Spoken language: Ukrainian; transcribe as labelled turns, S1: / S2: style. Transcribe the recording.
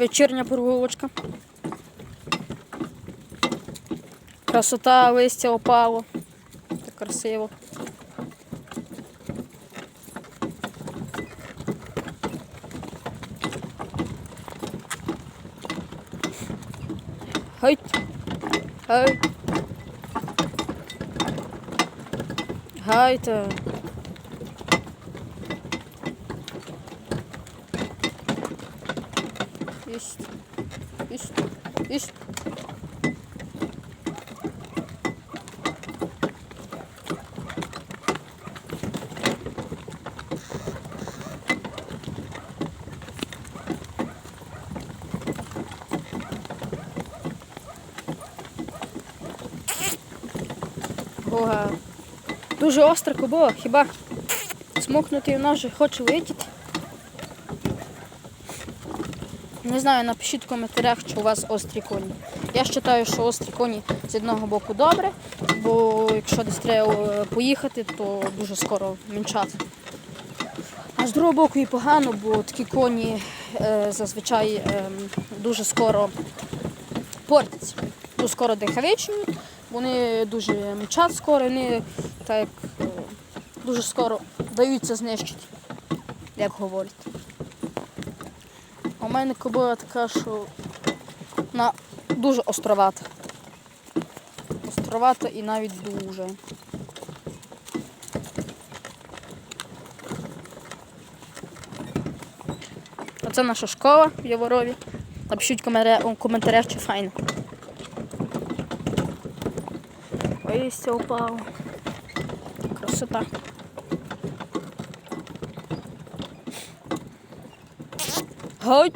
S1: Вечірня прогулочка. Красота, листя опало. Так красиво. Гайт. Гайт. Гайте. Ість. Ість. Ість. Ога. Дуже остра кобила, хіба смокнути вона вже хоче вилетіти. Не знаю, напишіть в коментарях, чи у вас острі коні. Я вважаю, що острі коні з одного боку добре, бо якщо десь треба е, поїхати, то дуже скоро мінчати. А з другого боку і погано, бо такі коні е, зазвичай е, дуже скоро портяться. Дуже скоро дихавичні, вони дуже мчать скоро, вони так е, дуже скоро даються знищити, як говорять. Мене кобила така, що вона дуже островата. Островата і навіть дуже. Оце наша школа в Яворові. Напишіть в коментарях, чи файно. Листя упало. Красота. Гай!